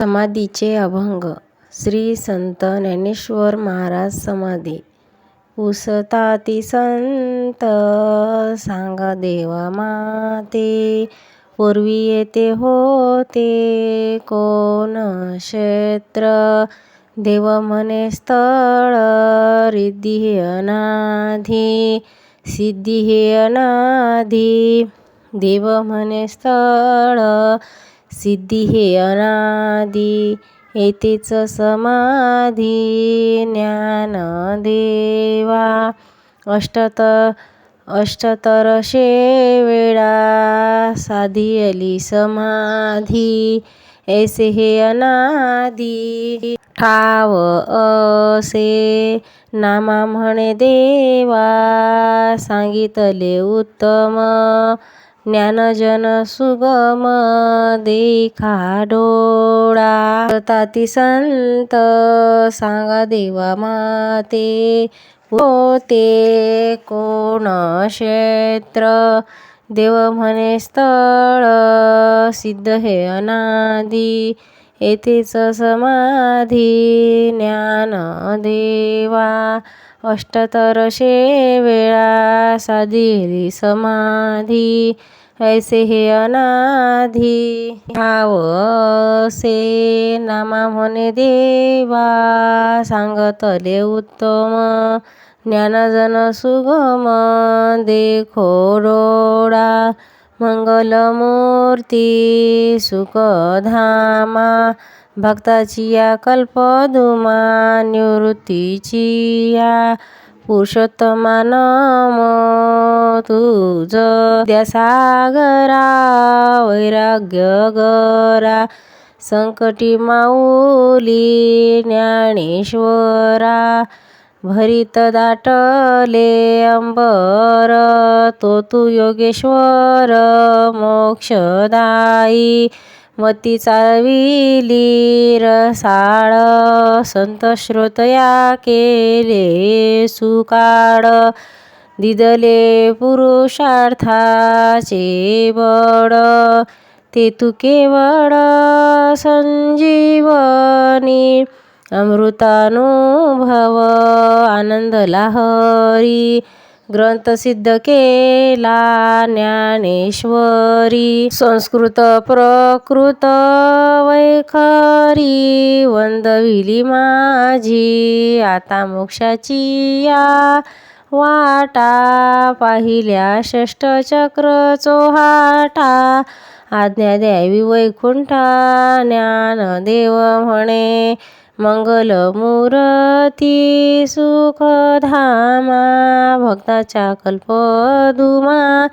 समाधीचे अभंग. श्री संत ज्ञानेश्वर महाराज समाधी. पुसताती संत सांग देवा माते. पूर्वी येते होते कोण क्षेत्र? देव म्हणे स्थळ रिद्धी हे अनाधी. सिद्धी हे अनाधी. देव म्हणे स्थळ सिद्धी हे अनादी येथेच समाधी ज्ञान देवा. अष्टत अष्टतरशे वेळा साधियली समाधी ऐसे हे अनादी. ठाव असे नामा म्हणे देवा सांगितले उत्तम ज्ञानजन सुगम देखा डोळा. ताती संत सांगा देवा माते होते कोण क्षेत्र? देव म्हणे स्थळ सिद्ध हे अनादी येथेच समाधी ज्ञान देवा. अष्टतरशे वेळा साधिली समाधी ऐसे हे अनाधी. ठाव नामा म्हणे देवा सांगतले उत्तम. ज्ञानजन सुगम देखो डोळा मंगलमूर्ती सुखधामा. भक्ताची या कल्पदुमा निवृत्तीची या पुरुषोत्तमा नमो तुझ सागरा वैराग्य गरा संकटी माऊली ज्ञानेश्वरा भरित दाटले अंबर तो तू योगेश्वर मोक्षदायी. मती चालविली रसाळ संत श्रोतया केले सुकाळ. दिदले पुरुषार्थाचे बड ते तू केवळ संजीवनी. अमृतानुभव आनंद लाहरी ग्रंथ सिद्ध केला ज्ञानेश्वरी संस्कृत प्रकृत वैखरी वंदविली माझी आता मोक्षाची या वाटा पाहिल्या षष्टचक्र चोहाटा आज्ञा द्यावी वैकुंठा ज्ञानदेव म्हणे. मंगलमूरती सुखधामा भक्ताच्या कल्पदुमा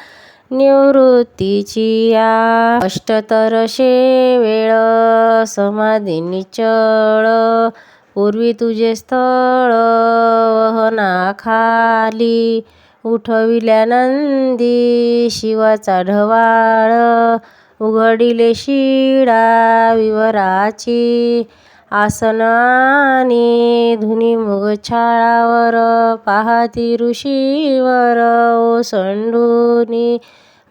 निवृत्तीची या. अष्टतरशे वेळ समाधी निचळ पूर्वी तुझे स्थळ वहनाखाली उठविल्या नंदी शिवाचा ढवाळ उघडिले शिळा विवराची आसनाने धुनी मुगछाळावर पाहती ऋषीवर ओसंडूनी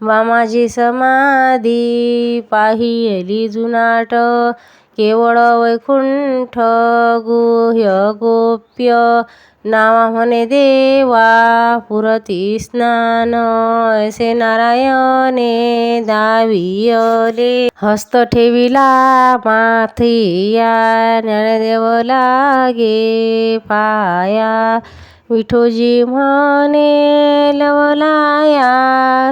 मामाजी समाधी पाहिली जुनाट केवळ वैकुंठ गुह्य गोप्य नावा देवा पुरती स्नान ऐसे नारायणे दावियले हस्त ठेविला माथिया ज्ञानदेव लागे पाया विठोजी म्हणे लवलाया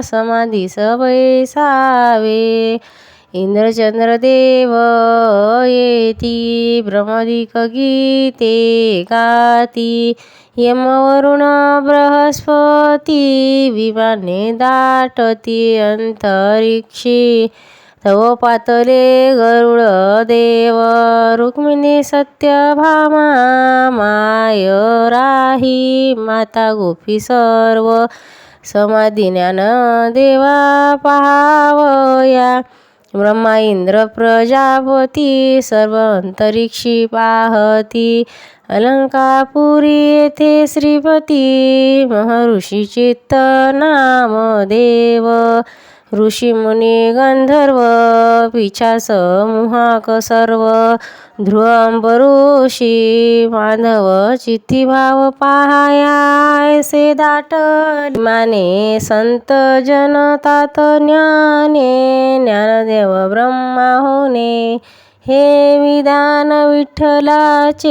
समाधी सबैसावे इंद्रचंद्रदेव येती ब्रह्मदिक गीते गाती यमवरुण बृहस्पती विमाने दाटती अंतरिक्षी तव पातले गरुड देव रुक्मिणी सत्यभामा माय राही माता गोपी सर्व समाधी ज्ञान देवा पहावया ब्रह्मा इंद्र प्रजापती सर्व अंतरिक्षी पाहती. अलंकापुरी येथे श्रीपती महर्षी चित्त नामदेव ऋषीमुनी गंधर्व पिछा मुहाक सर्व ध्रुव माधव चित्ती भाव पाहाया दाट माने संत जनतात ज्ञाने ज्ञानदेव ब्रह्मा होणे हे विधान विठ्ठलाचे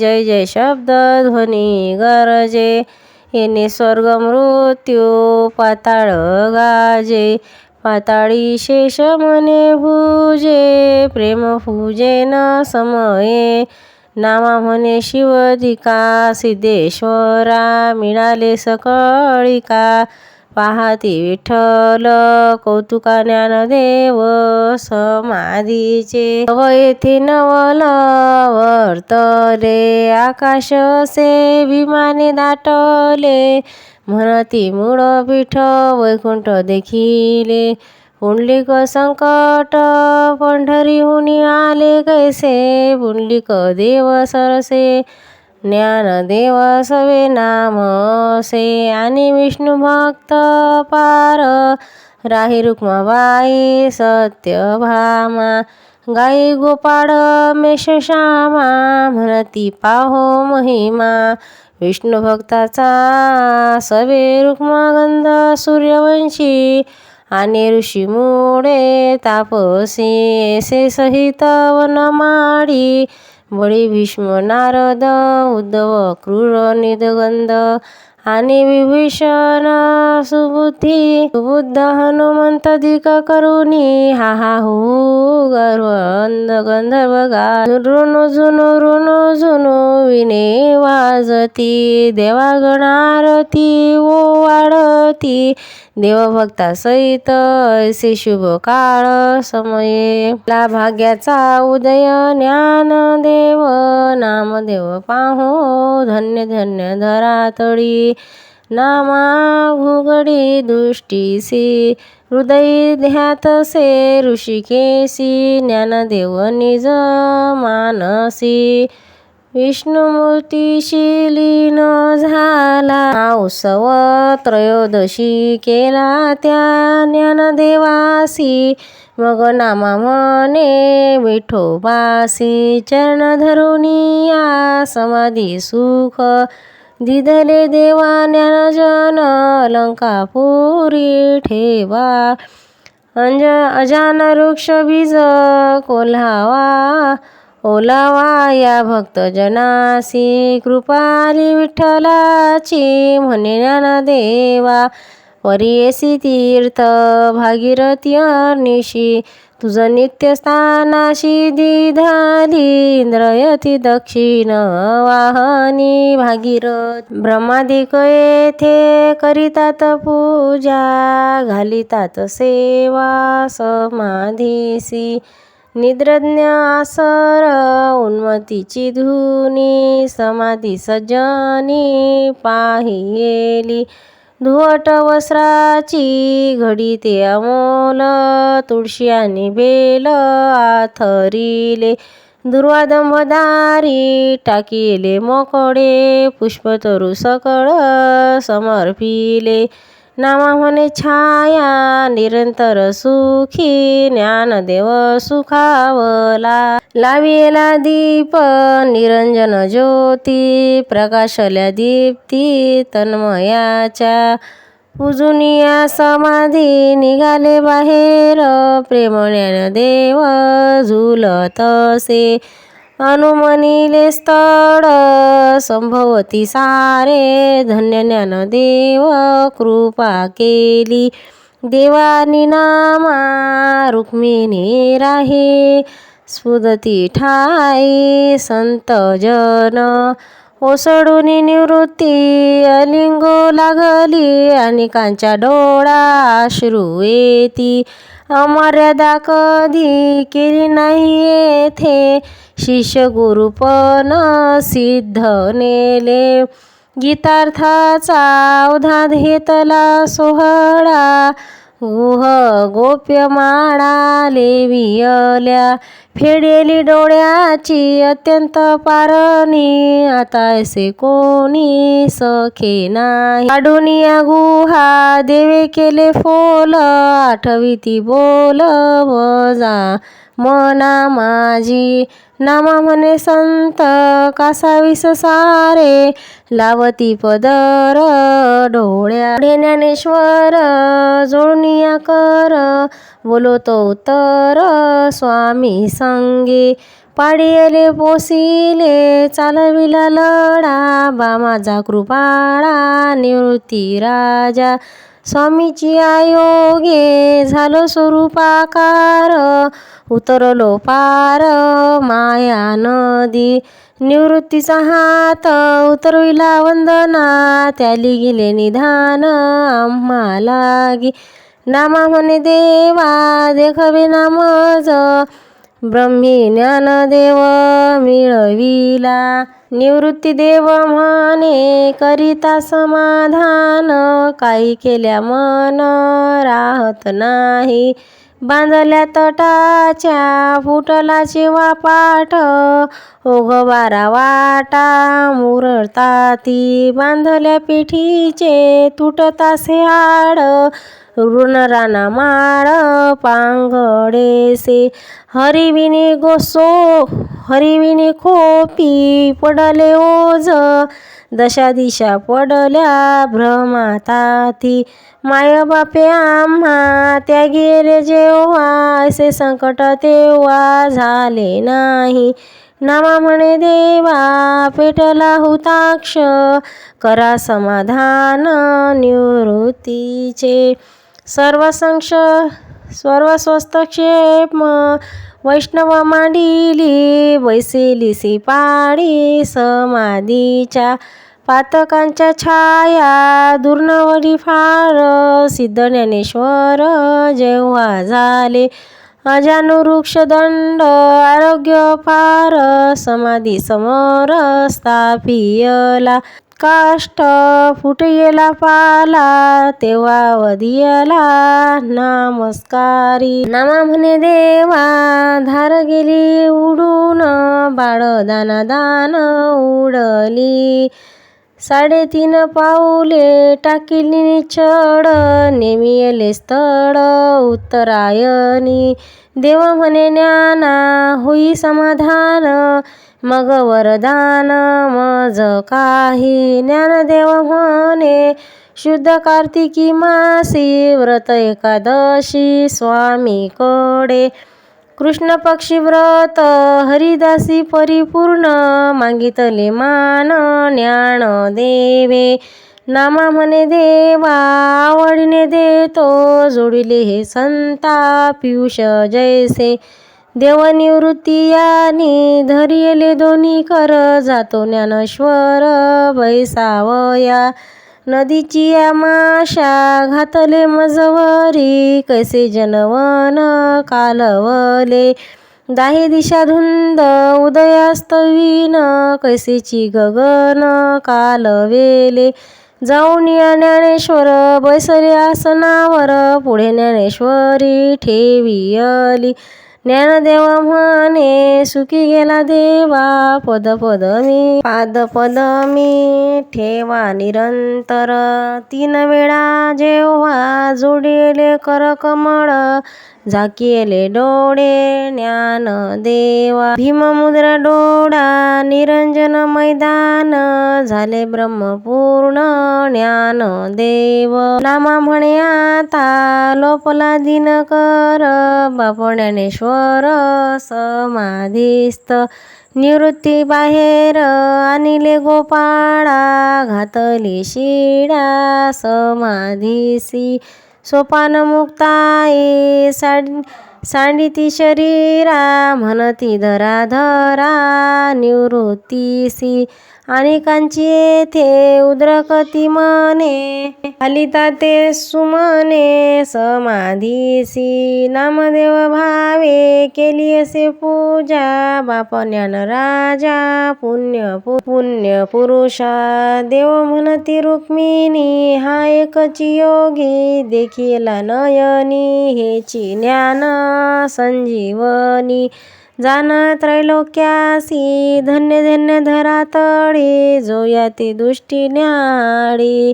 जय जय शब्द ध्वनी गरजे येणे स्वर्ग मृत्यू पाताळ गाजे. पाताळी शेष मने भुजे प्रेम पूजे न समये. नामा म्हणे शिवधिका सिद्धेश्वरा मिळाले सकळिका. पाहती विठ्ठल कौतुका ज्ञानदेव समाधीचे. नव येथे नवल वर्तले आकाश से विमाने दाटले. म्हणती मूळ पीठ वैकुंठ देखिले. पुंडलिक संकट पंढरीहून आले कैसे? पुंडलिक देव सरसे. ज्ञानदेव सवे नाम से आणि विष्णू भक्त पार. राही रुक्माबाई सत्यभामा गाई गोपाळ मेषश्यामा म्हणती पाहो महिमा. विष्णू भक्ताचा सवे रुक्मागंध सूर्यवंशी. आणि ऋषी मुळे तापसी. ऐसे सहित वनमाडी बळी भीष्म नारद उद्धव क्रूर निदगंध आणि विभीषण सुबुद्धी सुबुद्ध हनुमंत दिक करुणी हा हा हु गर्व अंध गंधर्व गा रुनु झुनु रुनु झुनु विने वाजती देवागणारती ओ वाढती देवभक्ता सहित ऐसे शुभ काळ समये. ला भाग्याचा उदय ज्ञान देव नामदेव पाहो धन्य धन्य धरातळी. नामा घुगडी दृष्टीसी हृदय ध्यातसे ऋषिकेशी ज्ञानदेव निज मानसी. विष्णुमूर्तीशी लीन झाला. उत्सव त्रयोदशी केला त्या ज्ञानदेवासी. मग नामा म्हणे विठोबासी चरण धरुनिया समाधी सुख दिधले देवा ज्ञानजन अलंकापुरी ठेवा. अंज अजान वृक्ष बीज कोल्हावा. ओलावा या भक्तजनासी कृपाली विठ्ठलाची म्हणे ज्ञानदेवा परीयसी तीर्थ भागीरथी अर्निशी तुझं नित्य स्थानाशी दिधाली इंद्रयती दक्षिण वाहनी. भागीरथ ब्रह्मादिक येथे करितात पूजा घालितात सेवा समाधीसी. निद्रज्ञ आसर उन्मतीची धुनी समाधी सजनी पाहिली धुवट वस्त्राची घडी ते अमोल तुळशी आणि बेल आथरिले. दुर्वादंबदारी टाकिले मोकळे पुष्पतरू सकळ समर्पिले. नामा म्हणे छाया निरंतर सुखी ज्ञानदेव सुखावला. लाविला दीप निरंजन ज्योती प्रकाशल्या दीप्ती तन्मयाच्या. पूजुनिया समाधी निघाले बाहेर प्रेम देव झुलतसे अनुमनीले स्थळ संभवती सारे. धन्य ज्ञानदेव कृपा केली. देवानी नामा रुक्मिणी राहे. स्फुदती ठाई संत जन. ओसडून निवृत्ती अलिंगो लागली. अनेकांच्या डोळा अश्रू येती. अमर्यादा कधी केली नाही येथे शिष्य गुरुपण सिद्ध नेले गीतार्थाचा अवधान घेतला सोहळा गुह गोप्य माळा लेवियल्या फेडेली डोळ्याची अत्यंत पारणी. आता असे कोणी सखे नाही. आडुनिया गुहा देवे केले फोल. आठविती बोल वजा मना माझी नामा म्हणे संत कासावीस सारे लावती पदर डोळ्या ज्ञानेश्वर जोडनिया कर. बोलतो उत्तर स्वामी संगे. पाडियले पोसिले चालविला लढा. बा माझा कृपाळा निवृत्ती राजा. स्वामीची आयोगे झालो स्वरूपाकार उतरलो पार माया नदी. निवृत्तीचा हात उतरविला वंदना त्याली गेले निधान आम्हा लागी. नामा म्हणे देवा देखवे नामज ब्रह्मी ज्ञानदेव मिळविला. निवृत्ती देव म्हणे करिता समाधान काही केल्या मन राहत नाही. बांधल्या तटाच्या फुटलाचे वापाट ओघवारा वाटा मुरळता ती. बांधल्या पिठीचे तुटतासे हाड ऋणराना माळ पांगडेसे हरिविने गोसो हरिविने खोपी पडले ओझ. दशा दिशा पडल्या भ्रमाताती. माय बापे आम्हा त्या गेले जेव्हा असे संकट तेव्हा झाले नाही. नामा म्हणे देवा पेटला हुताक्ष. करा समाधान निवृत्तीचे. सर्व संक्ष सर्व स्वस्त क्षेप वैष्णव मांडिली बैसेली पाडी समाधीच्या पातकांच्या छाया दुर्नवडी फार सिद्ध ज्ञानेश्वर जेव्हा झाले अजानुवृक्ष दंड आरोग्य फार समाधी समोर स्थापियला काष्ट फुटयला पाला तेव्हा वदियला नमस्कारी. नामा म्हणे देवा धार गेली उडून बाळ दाना दान उडली. साडेतीन पाऊले टाकिली चढ नेमियले स्थळ उत्तरायणी. देवा म्हणे ज्ञाना होई समाधान मग वरदान मज काही ज्ञानदेव म्हणे. शुद्ध कार्तिकी मासी व्रत एकादशी स्वामी कडे कृष्ण पक्षी व्रत हरिदासी परिपूर्ण मागितले मान ज्ञान देवे. नामा म्हणे देवा आवडीने देतो जोडिले हे संता पियुष जैसे. देवनिवृत्ती यानी धरियले दोन्ही कर जातो ज्ञानेश्वर बैसावया. नदीची या माशा घातले मजवरी कैसे जनवन कालवले. दाही दिशा धुंद उदयास्तवीन कैसेची गगन कालवेले. जाऊन या ज्ञानेश्वर बैसले आसनावर पुढे ज्ञानेश्वरी ठेवियली. ज्ञानदेव म्हणे सुखी गेला देवा. पद पद मी पाद पद मी ठेवा निरंतर. तीन वेळा जेव्हा जोडिले कर कमळ झाकिले डोळे ज्ञान देवा. भीममुद्रा डोळा निरंजन मैदान झाले ब्रह्मपूर्ण ज्ञान देव. नामा म्हणे आता लोपला दिनकर बाप ज्ञानेश्वर समाधीस्त निवृत्ती बाहेर अनिले गोपाळा घातली शिडा समाधीसी. सोपान मुक्ताई साडी सांडिती शरीरा म्हणती धरा धरा निवृत्तीसी अनेकांची येथे उद्रकती मने हलिता ते सुमने समाधीसी नामदेव भावे केली असे पूजा बाप ज्ञान राजा पुण्य पु- पुण्य पुरुषा देव म्हणती रुक्मिणी हा एकची योगी देखील नयनी हेची ज्ञान संजीवनी जाण त्रैलोक्यासी धन्य धन्य धरातळी जो या ते दृष्टी न्याहाळी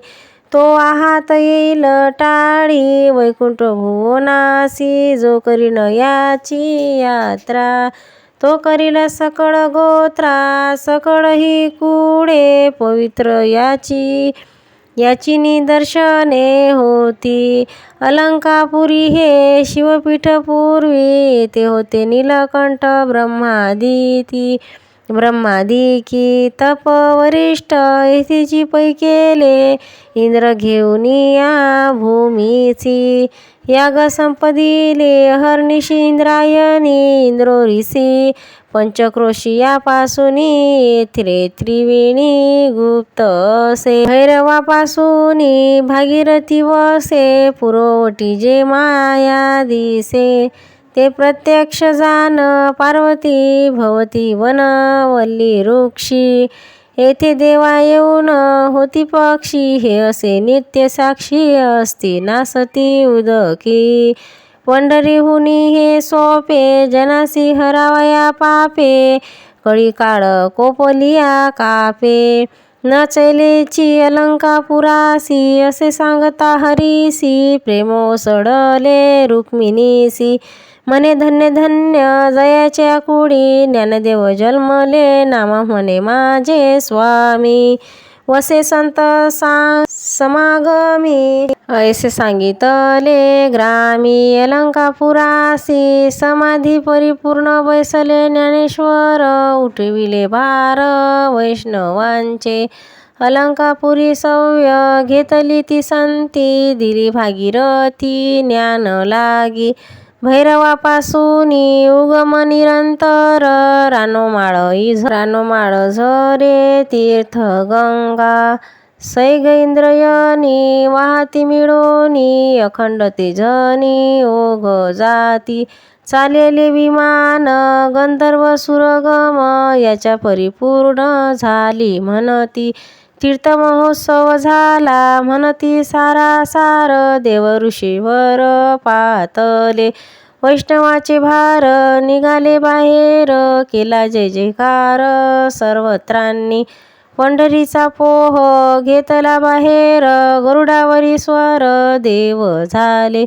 तो आहात येईल टाळी वैकुंठ भुवनासी. जो करीन याची यात्रा तो करील सकळ गोत्रा. सकळ ही कुडे पवित्र याची. याची निदर्शने होती. अलंकापुरी हे शिवपीठ पूर्वी ते होते. नीलकंठ ब्रह्मादिती ब्रह्मादिकी तप वरिष्ठ येथेची पै केले. इंद्र घेऊन या भूमीची याग संपदिले हरनिशी इंद्रायणी इंद्रोरिसी पंचक्रोशियापासून येथिले त्रिवेणी गुप्त असे. भैरवापासून भागीरथी वसे पुरवटी जे माया दिसे. ते प्रत्यक्ष जान पार्वती भवती वनवल्ली वृक्षी येथे देवा येऊन होती पक्षी हे असे नित्य साक्षी असती. नासती उदकी पंढरीहुनी हे सोपे जनासी हरावया पापे कळी काळ कोपलिया कापे. नचलेची अलंका पुरासी असे सांगता हरीसी प्रेमो सडले रुक्मिणीसी. म्हणे धन्य धन्य जयाच्या कुडी ज्ञानदेव जन्मले नामा म्हणे माझे स्वामी. वसे संत सा समागमी ऐसे सांगितले ग्रामी. अलंकापुरासी समाधी परिपूर्ण बैसले ज्ञानेश्वर उठविले भार वैष्णवांचे. अलंकापुरी सव्य घेतली ती संती दिली भागीरथी ज्ञान लागी. भैरवापासून उगम निरंतर रानोमाळ इझ रानोमाळ झरे तीर्थ गंगा सैग इंद्रयनी वाहती मिळोनी अखंड तेजनी ओघ जाती चालेले विमान गंधर्व सुरगम याच्या परिपूर्ण झाली म्हणती. तीर्थमहोत्सव झाला. म्हणती सारा सार देव ऋषीवर पातले. वैष्णवाचे भार निघाले बाहेर. केला जय जयकार सर्वत्रांनी. पंढरीचा पोह घेतला बाहेर. गरुडावरी स्वर देव झाले.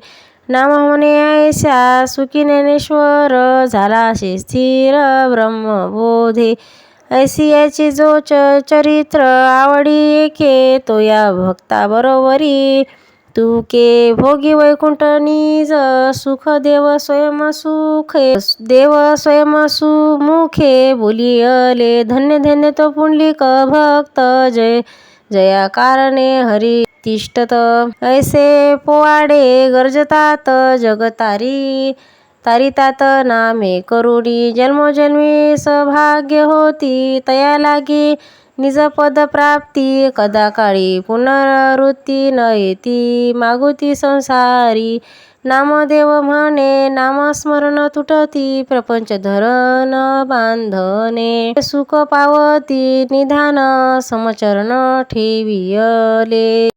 नाम म्हणे ऐशा सुखी ज्ञानेश्वर झाला असे स्थिर ब्रह्मबोधे. ऐसी जो च चरित्र आवडी एके तो या भक्ता बरोबरी तू के भोगी वैकुंठ निज सुख देव स्वयं सुखे. देव स्वयं सुमुखे बोलियले धन्य धन्य तो पुंडलिक भक्त. जय जया कारणे हरी तिष्ठत. ऐसे पोवाडे गरजतात जगतारी. तारितात नामे करुणी जन्मोजन्मी सौभाग्य होती. तया लागी निजपद प्राप्ती कदा काळी पुनरावृत्ती न येती मागुती संसारी. नामदेव म्हणे नामस्मरण तुटती प्रपंच धरण बांधने सुख पावती निधान समचरण ठेवियले.